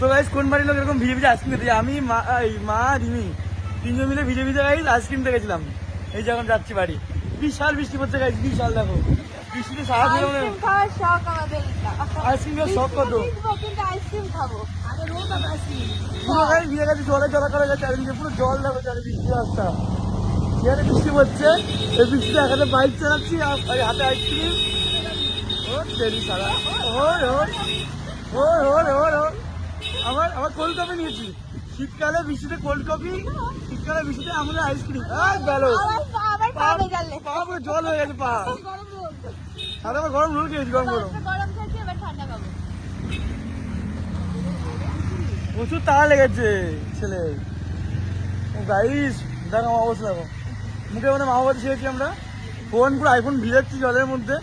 তো গাইস কোন বাড়ির লোক এরকম ভিজে ভিজে আইসক্রিম খেতে আমি মা এই মা রিমি তিনজন মিলে ভিজে ভিজে গাইস আইসক্রিম গেছিলাম। এই যখন যাচ্ছি বাড়ি। বিশাল বৃষ্টি পড়ছে গাইস বিশাল দেখো। বৃষ্টিতে সারা দিন আইসক্রিম খাওয়ার শখ কত? আইসক্রিম খাব। আগে রোজ আইসক্রিম পুরো গাইস ভিজে গেছে জলে জলা করে গেছে চারিদিকে পুরো জল দেখো বৃষ্টি রাস্তা এখানে বৃষ্টি পড়ছে। এই বৃষ্টিতে এখানে বাইক চালাচ্ছি আর হাতে আইসক্রিম ও সারা। ওর ওর ওর। ওর ওর ওর। আমার আমার কোল্ড কফি নিয়েছি। শীতকালে বৃষ্টিতে কোল্ড কফি শীতকালে বৃষ্টিতে আমাদের আইসক্রিম আর গেল পা পুরো জল হয়ে গেছে পা। আর আবার গরম রোল খেয়েছি গরম গরম। প্রচুর তাড়া লেগেছে ছেলে। গাইস দেখো আমার অবস্থা দেখো। মুখে মধ্যে ছেড়েছি আমরা। ফোন পুরো আইফোন ভিজাচ্ছি জলের মধ্যে।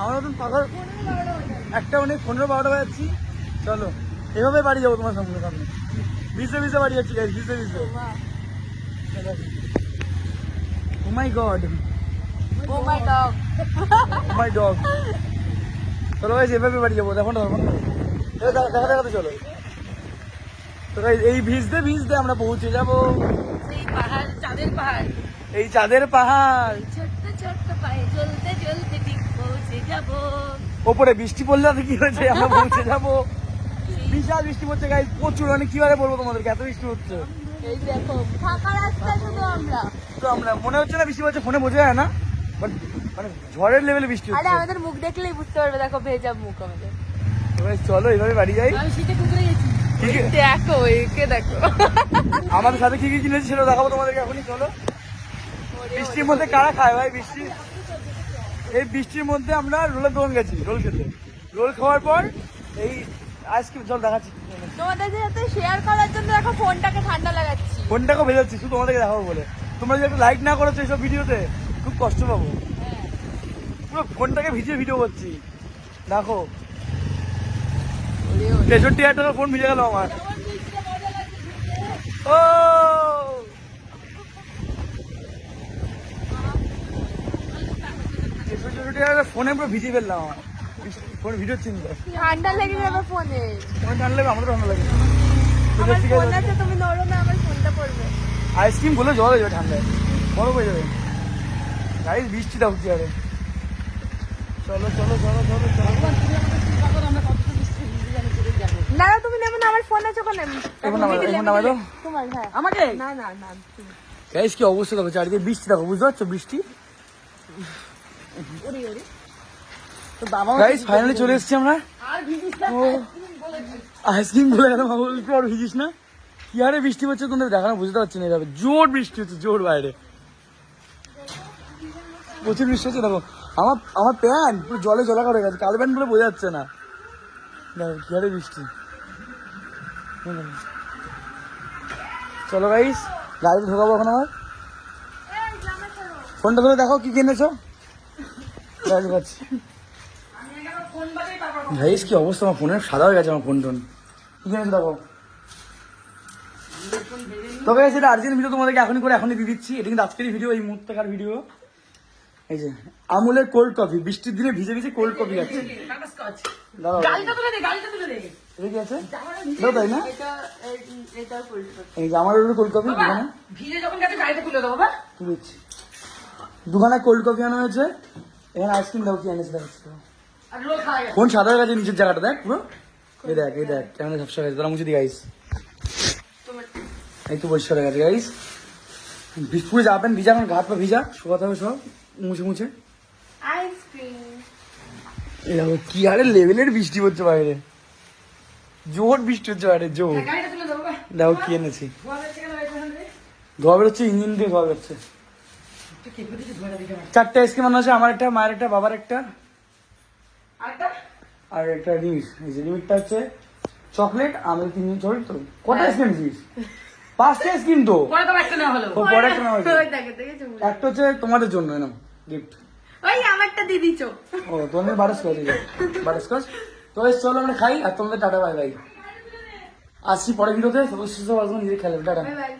আমার মতন পাখার একটা অনেক পনেরো বারোটা বাজাচ্ছি। চলো। এভাবে বাড়ি যাব তোমার সামনে সামনে। ভিজে ভিজে বাড়ি যাচ্ছি গাইস ভিজে ভিজে ও my god oh my dog oh my dog চলো গাইস এভাবে বাড়ি যাব। দেখো না দেখো দেখাতে চলো। তো guys, এই ভিজতে ভিজতে আমরা পৌঁছে যাব। সেই পাহাড় চাঁদের পাহাড়। এই চাঁদের পাহাড়। ছোট্ট ছোট্ট পায়ে চলতে চলতে ঠিক পৌঁছে যাব। ওপরে বৃষ্টি পড়লে কি হয়েছে? আমরা পৌঁছে যাব। বিশাল বৃষ্টি পড়ছে গাইজ প্রচুর। মানে কীভাবে বলব তোমাদেরকে? এত বৃষ্টি হচ্ছে। এই দেখো ফাঁকা রাস্তা শুধু আমরা। তো আমরা মনে হচ্ছে না বৃষ্টি পড়ছে ফোনে বোঝা যায় না বাট মানে ঝড়ের লেভেলে বৃষ্টি আরে হচ্ছে। আমাদের মুখ দেখলেই বুঝতে পারবে দেখো ভেজা মুখ আমাদের। চলো এইভাবে বাড়ি যাই। আমি শীতে কুকুরে গেছি। দেখো একে দেখো। আমাদের সাথে কি কি কিনেছি সেটা দেখাবো তোমাদেরকে এখনই চলো। বৃষ্টির মধ্যে কারা খায় ভাই বৃষ্টি? এই বৃষ্টির মধ্যে আমরা রোলের দোকান গেছি রোল খেতে। রোল খাওয়ার পর এই আইসক্রিম জল দেখাচ্ছি। তোমাদের সাথে শেয়ার করার জন্য দেখো ফোনটাকে ঠান্ডা লাগাচ্ছি। ফোনটাকেও ভেজাচ্ছি শুধু তোমাদেরকে দেখাবো বলে। তোমরা যদি একটু লাইক না করেছ এইসব ভিডিওতে খুব কষ্ট পাবো। পুরো ফোনটাকে ভিজিয়ে ভিডিও করছি। দেখো। তেষট্টি হাজার টাকার ফোন ভিজে গেল আমার। ও! তেষট্টি হাজার ফোনে পুরো ভিজিয়ে ফেললাম আমার। ফোন ভিডিও ঠান্ডা লেগে যাবে ফোনে। ফোনে টানলে আমাদের ঠান্ডা লাগে। আমার ফোন আছে তুমি নড়ো না আমার ফোনটা পড়বে। আইসক্রিম বলে জল হয়ে যাবে ঠান্ডায়। বরফ হয়ে যাবে। গাড়ির বৃষ্টিটা হচ্ছে আরে। চলো চলো চলো চলো চলো। না না তুমি নেবে না আমার ফোন আছে ওখানে। এখন নামাই এখন নামাই দাও। তোমার হ্যাঁ। আমাকে? না না না গাইস কি অবস্থা দেখো চারিদিকে বৃষ্টি দেখো বুঝতে পারছ বৃষ্টি? গাইস ফাইনালি চলে এসেছি আমরা। আইসক্রিম বলে গেলাম একটু আর ভিজিস না? কি হারে বৃষ্টি হচ্ছে তোমাদের দেখানো বুঝতে পারছি না এভাবে জোর বৃষ্টি হচ্ছে জোর বাইরে। প্রচুর বৃষ্টি হচ্ছে দেখো আমার আমার প্যান্ট পুরো জলে জলা করে গেছে কালো প্যান্ট পুরো বোঝা যাচ্ছে না। দেখো কি হারে বৃষ্টি। চলো গাইস গাড়িতে ঢোকাবো এখন আমার ফোনটা ধরে দেখো কি কিনেছো গাড়ি পাচ্ছি গাইস কি অবস্থা? আমার ফোনের সাদা হয়ে গেছে আমার ফোন টোন। কি কিনেছো দেখো? তবে সেটা আর্জেন্ট ভিডিও তোমাদেরকে এখনই করে এখনই দিয়ে দিচ্ছি। এটা কিন্তু আজকেরই ভিডিও এই মুহূর্তেকার ভিডিও এই যে আমুলের কোল্ড কফি বৃষ্টির দিনে ভিজে ভিজে কোল্ড কফি আছে? দাও তাই না? এই- এটা ফুল এই যে আমার কোল্ড কফি দোকানে ভিজে যখন গেছে গাড়িতে খুলে দেবো বা কি দিচ্ছি। দোকানে কোল্ড কফি আনা হয়েছে। এখানে আইসক্রিম দাও কি এনেছে ফোন সাদা হয়ে গেছে নিচের জায়গাটা দেখ পুরো? এই দেখ এই দেখ কেমন ঝাপসা হয়ে গেছে। তারা মুছে দি গাইস এই তো হয়ে গেছে গাইস পুরো যাবেন ভিজা এখন ঘাট পা ভিজা শুকাতে হবে সব মুছে মুছে। আইসক্রিম এই দেখো কি আরে লেভেলের বৃষ্টি হচ্ছে বাইরে। জোর বৃষ্টি হচ্ছে বাইরে জোর। বা। দেখো কি এনেছি। ধোয়া বেরোচ্ছে কেন ইঞ্জিন দিয়ে ধোয়া বেরোচ্ছে? চারটে আইসক্রিম আনা আছে আমার একটা মায়ের একটা বাবার একটা? আর একটা রিমিট এই যে রিমিটটা হচ্ছে চকলেট আমি তিনজন চকলেট তো কটা আইসক্রিম দিস পাঁচটা আইসক্রিম তো। পরে একটা নেওয়া হলো। পরে একটা নেওয়া হয়েছে। ওই দেখে দেখেছ একটা হচ্ছে তোমাদের জন্য এনাম গিফট ওই আমারটা দিয়ে দিছো ও তোমাদের বারোস্কচ বারোস্কচ তো এস চলো আমরা খাই আর তোমাদের টাটা বাই বাই। আসছি পরে ভিডিওতে সুস্থ খেলে টাটা। Bye bye.